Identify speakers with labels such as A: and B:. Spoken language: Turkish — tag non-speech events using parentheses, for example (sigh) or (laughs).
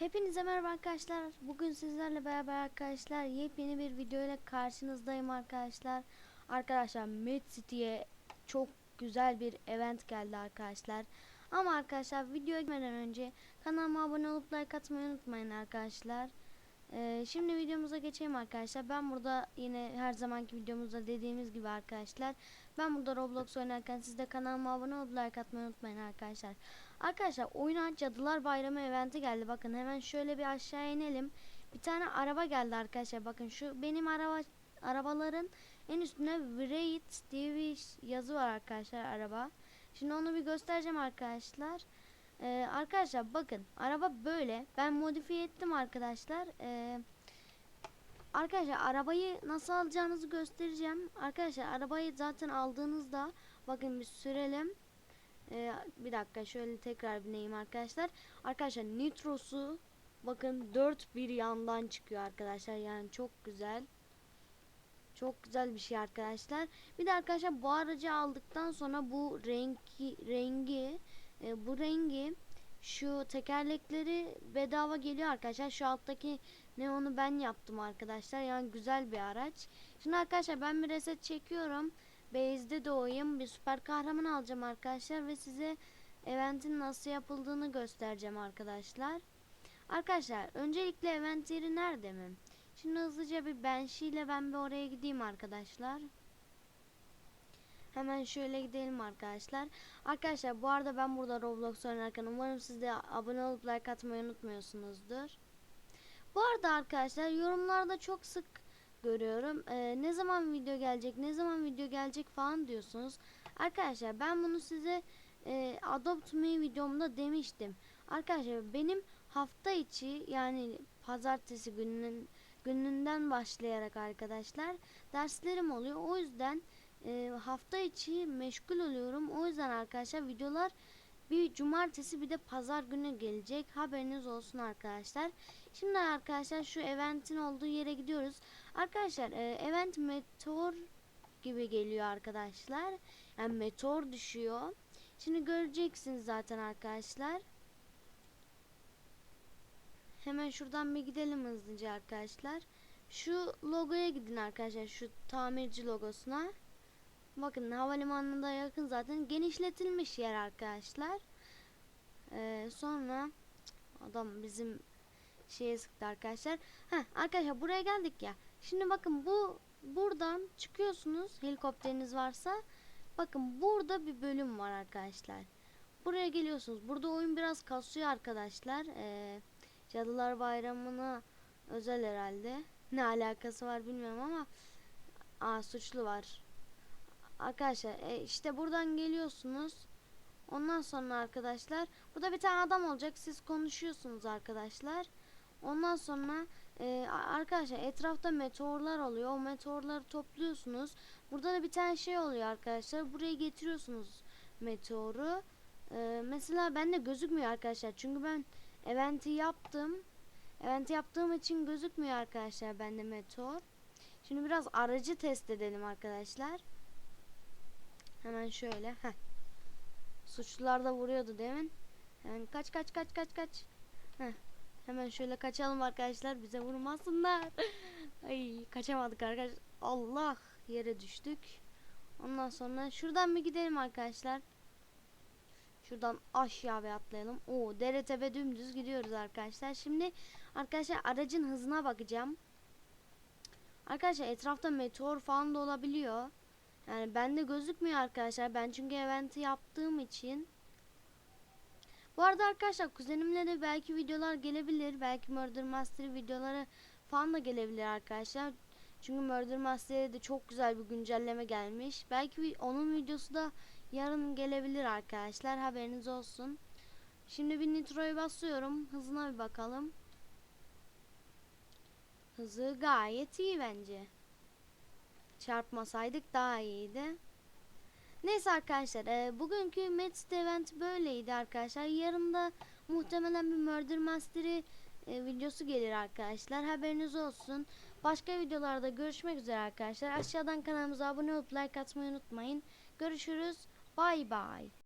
A: Hepinize merhaba arkadaşlar. Bugün sizlerle beraber arkadaşlar yepyeni bir video ile karşınızdayım arkadaşlar. Arkadaşlar Mad City'ye çok güzel bir event geldi arkadaşlar. Ama arkadaşlar videoya gitmeden önce kanalıma abone olup like atmayı unutmayın arkadaşlar. Ee, şimdi videomuza geçeyim arkadaşlar. Ben burada yine her zamanki videomuzda dediğimiz gibi arkadaşlar. Ben burada Roblox oynarken siz de kanalıma abone olup like atmayı unutmayın arkadaşlar. Arkadaşlar oyuna Cadılar Bayramı eventi geldi. Bakın hemen şöyle bir aşağı inelim. Bir tane araba geldi arkadaşlar. Bakın şu benim araba arabaların en üstüne Wraith diye bir yazı var arkadaşlar araba. Şimdi onu bir göstereceğim arkadaşlar. Ee, arkadaşlar bakın araba böyle. Ben modifiye ettim arkadaşlar. Ee, arkadaşlar arabayı nasıl alacağınızı göstereceğim. Arkadaşlar arabayı zaten aldığınızda bakın bir sürelim. Ee, bir dakika şöyle tekrar bineyim arkadaşlar. Arkadaşlar nitrosu bakın dört bir yandan çıkıyor arkadaşlar. Yani çok güzel. Çok güzel bir şey arkadaşlar. Bir de arkadaşlar bu aracı aldıktan sonra bu rengi rengi e, bu rengi şu tekerlekleri bedava geliyor arkadaşlar. Şu alttaki ne onu ben yaptım arkadaşlar. Yani güzel bir araç. Şimdi arkadaşlar ben bir reset çekiyorum. Base'de doğayım. Bir süper kahraman alacağım arkadaşlar ve size eventin nasıl yapıldığını göstereceğim arkadaşlar. Arkadaşlar öncelikle event yeri nerede mi? Şimdi hızlıca bir Banshee ile ben bir oraya gideyim arkadaşlar. Hemen şöyle gidelim arkadaşlar. Arkadaşlar bu arada ben burada Roblox oynarken umarım siz de abone olup like atmayı unutmuyorsunuzdur. Bu arada arkadaşlar yorumlarda çok sık görüyorum. Ee, ne zaman video gelecek, ne zaman video gelecek falan diyorsunuz. Arkadaşlar ben bunu size e, Adopt Me videomda demiştim. Arkadaşlar benim hafta içi yani pazartesi gününün gününden başlayarak arkadaşlar derslerim oluyor. O yüzden e, hafta içi meşgul oluyorum. O yüzden arkadaşlar videolar bir cumartesi bir de pazar günü gelecek. Haberiniz olsun arkadaşlar. Şimdi arkadaşlar şu eventin olduğu yere gidiyoruz. Arkadaşlar e, event meteor gibi geliyor arkadaşlar. Yani meteor düşüyor. Şimdi göreceksiniz zaten arkadaşlar. Hemen şuradan bir gidelim hızlıca arkadaşlar. Şu logoya gidin arkadaşlar. Şu tamirci logosuna. Bakın havalimanına yakın zaten genişletilmiş yer arkadaşlar. Ee, sonra adam bizim şeye sıktı arkadaşlar. Heh, arkadaşlar buraya geldik ya. Şimdi bakın bu buradan çıkıyorsunuz helikopteriniz varsa. Bakın burada bir bölüm var arkadaşlar. Buraya geliyorsunuz. Burada oyun biraz kasıyor arkadaşlar. Ee, Cadılar Bayramı'na özel herhalde. Ne alakası var bilmiyorum ama Aa suçlu var. Arkadaşlar e, işte buradan geliyorsunuz. Ondan sonra arkadaşlar burada bir tane adam olacak. Siz konuşuyorsunuz arkadaşlar. Ondan sonra e, arkadaşlar etrafta meteorlar oluyor. O meteorları topluyorsunuz. Burada da bir tane şey oluyor arkadaşlar. Buraya getiriyorsunuz meteoru. E, mesela bende gözükmüyor arkadaşlar. Çünkü ben eventi yaptım. Eventi yaptığım için gözükmüyor arkadaşlar bende meteor. Şimdi biraz aracı test edelim arkadaşlar. Hemen şöyle. Heh. Suçlular da vuruyordu demin. Hemen kaç kaç kaç kaç kaç. Heh. Hemen şöyle kaçalım arkadaşlar. Bize vurmasınlar. (laughs) Ay kaçamadık arkadaşlar. Allah yere düştük. Ondan sonra şuradan bir gidelim arkadaşlar. Şuradan aşağı bir atlayalım. Oo dere tepe dümdüz gidiyoruz arkadaşlar. Şimdi arkadaşlar aracın hızına bakacağım. Arkadaşlar etrafta meteor falan da olabiliyor. Yani bende gözükmüyor arkadaşlar. Ben çünkü eventi yaptığım için. Bu arada arkadaşlar kuzenimle de belki videolar gelebilir. Belki Murder Master videoları falan da gelebilir arkadaşlar. Çünkü Murder Master'e de çok güzel bir güncelleme gelmiş. Belki onun videosu da yarın gelebilir arkadaşlar. Haberiniz olsun. Şimdi bir nitroyu basıyorum. Hızına bir bakalım. Hızı gayet iyi bence. Çarpmasaydık daha iyiydi. Neyse arkadaşlar e, bugünkü Medst event böyleydi arkadaşlar. Yarın da muhtemelen bir Murder Master'i e, videosu gelir arkadaşlar. Haberiniz olsun. Başka videolarda görüşmek üzere arkadaşlar. Aşağıdan kanalımıza abone olup like atmayı unutmayın. Görüşürüz. Bay bay.